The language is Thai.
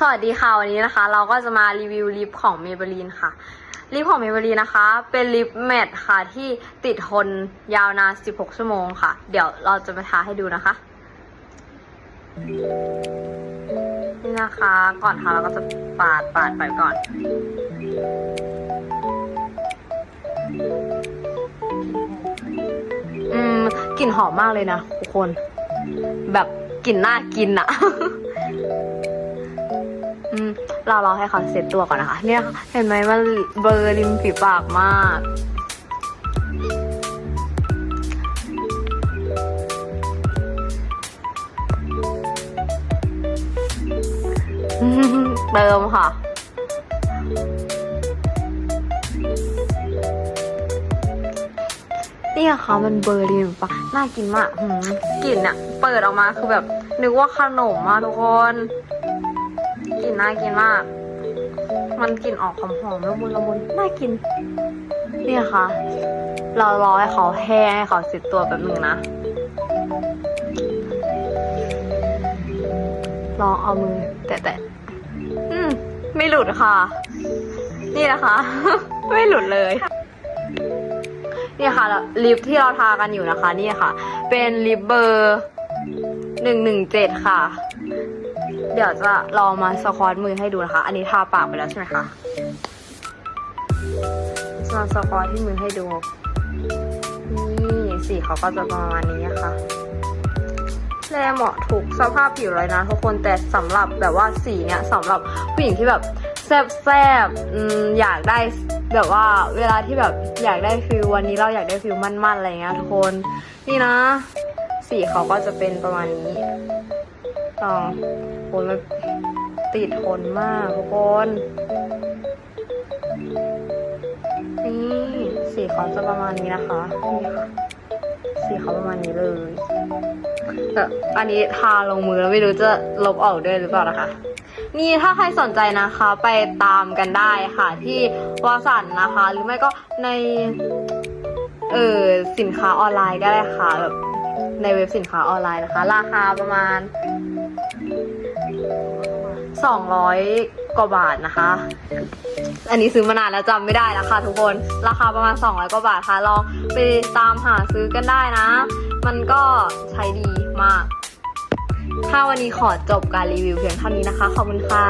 สวัสดีค่ะวันนี้นะคะ เราก็จะมารีวิวลิปของ Maybelline ค่ะลิปของ Maybelline นะคะ เป็นลิปแมตค่ะที่ติดทนยาวนาน 16 ชั่วโมงค่ะ เดี๋ยวเราจะมาทาให้ดูนะคะ นี่นะคะก่อนทาเราก็จะปาดปาดไปก่อนอืมกลิ่นหอมมากเลยนะทุกคน แบบกลิ่นน่ากินอะ เรารอให้เขาเซ็ตตัวก่อนนะคะ เนี่ยเห็นไหมมันเบอร์ริมฝีปากมาก เติมค่ะนี่อะค่ะมันเบอร์ริมปะน่ากินมากหืมกลิ่นอะเปิดออกมาคือแบบ นึกว่าขนมมาทุกคน กลิ่นน่ากินมาก มันกลิ่นออกหอมๆละมุนละมุนน่ากิน นี่ค่ะ เรารอให้เขาแห้งให้เขาสร็จตัวแบบหนึ่งนะ ลองเอามือ แตะๆอืม ไม่หลุดค่ะ นี่นะคะ ไม่หลุดเลยนี่ค่ะลิปที่เราทากันอยู่นะคะ นี่ค่ะ เป็นลิปเบอร์หนึ่งหนึ่งเจ็ดค่ะ เดี๋ยวจะลองมาสควอตมือให้ดูนะคะ อันนี้ทาปากไปแล้วใช่ไหมคะจะมาสควอตที่มือให้ดู นี่สีเขาก็จะประมาณนี้ค่ะแลเหมาะทุกสภาพผิวเลยนะทุกคนแต่สำหรับแบบว่าสีเนี้ยสำหรับผู้หญิงที่แบบแซบแซบๆอืมอยากได้แบบว่าเวลาที่แบบอยากได้ฟิลวันนี้เราอยากได้ฟิลมั่นๆอะไรเงี้ยทุกคน นี่นะ สีเขาก็จะเป็นประมาณนี้ ลองโอ้ยมันติดทนมากทุกคน นี่สีเขาจะประมาณนี้นะคะนี่ค่ะสีเขาประมาณนี้เลย แต่อันนี้ทาลงมือแล้วไม่รู้จะลบออกด้วยหรือเปล่านะคะนี่ถ้าใครสนใจนะคะไปตามกันได้ค่ะที่วาสันนะคะ หรือไม่ก็ในเออสินค้าออนไลน์ก็ได้ค่ะแบบในเว็บสินค้าออนไลน์นะคะ ราคาประมาณ 200 กว่าบาทนะคะ อันนี้ซื้อมานานแล้วจำไม่ได้แล้วค่ะทุกคน ราคาประมาณ 200 กว่าบาทค่ะลองไปตามหาซื้อกันได้นะ มันก็ใช้ดีมาก ถ้าวันนี้ขอจบการรีวิวเพียงเท่านี้นะคะ ขอบคุณค่ะ